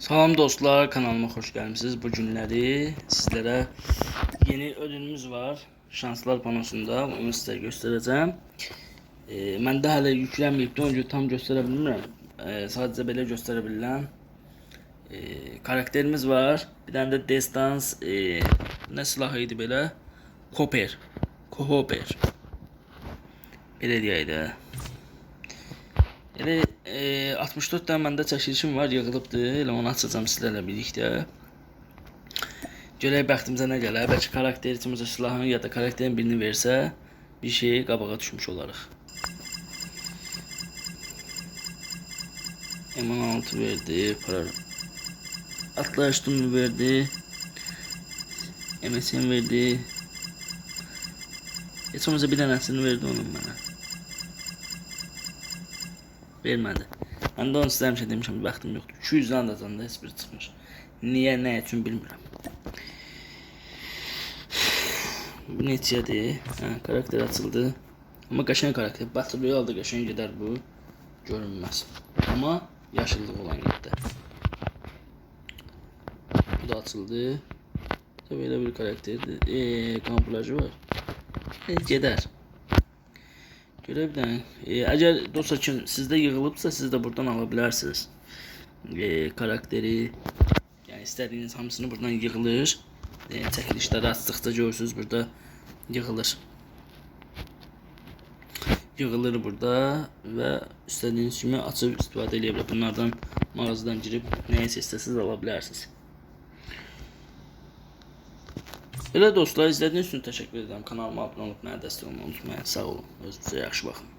Salam dostlar, kanalıma hoş gelmişsiniz. Bu günleri sizlere yeni ödülümüz var. Şanslar panosunda. Onu size göstereceğim. E, mən də hələ yüklənməyibdi, onu tam göstərə bilmirəm. E, sadəcə belə göstərə. E, karakterimiz var. Bir dənə də destans e, nə silahı idi belə? Koper. Kohoper. Belə deyək. Elə e, 64 dənə məndə çəkilişim var, yığılıbdı. Elə onu açacağam sizlərlə birlikdə. Görək bəxtimizə nə gələr. Bəlkə karakter silahını ya da karakterin birini versə, bir şey qabağa düşmüş olarıq. M16 verdi, para atlayış verdi. MSN verdi. Heç olmazsa bir dənəsini verdi onun mənə. Vermədi. Mən də onu sizə həmişə demişəm, bəxtim yoxdur. 200 dən də zəndə heç biri çıxmır. Niyə, nə üçün bilmirəm. Bu neçədir? Hə, karakter açıldı. Amma qəşəng karakter. Battle Royale-da qəşəng gedər bu. Görünməz. Amma yaşıllıq olan yerdə. Bu da açıldı. Tabii elə bir karakterdir. Eee, kamuflajı var. E. Dənə. E, əgər dostlar üçün sizdə yığılıbsa, siz də buradan ala bilərsiniz. E, karakteri, yəni istədiyiniz hamısını buradan yığılır. E, çəkilişləri açdıqca görürsüz burada yığılır. Yığılır burada və istədiyiniz kimi açıb istifadə edə bilər. Bunlardan mağazadan girib nəyisə istəsiniz ala bilərsiniz. Elə dostlar izlədiyiniz üçün təşəkkür edirəm. Kanalıma abunə olub mənə dəstək olmayı unutmayın. Sağ olun. Özünüzə yaxşı baxın.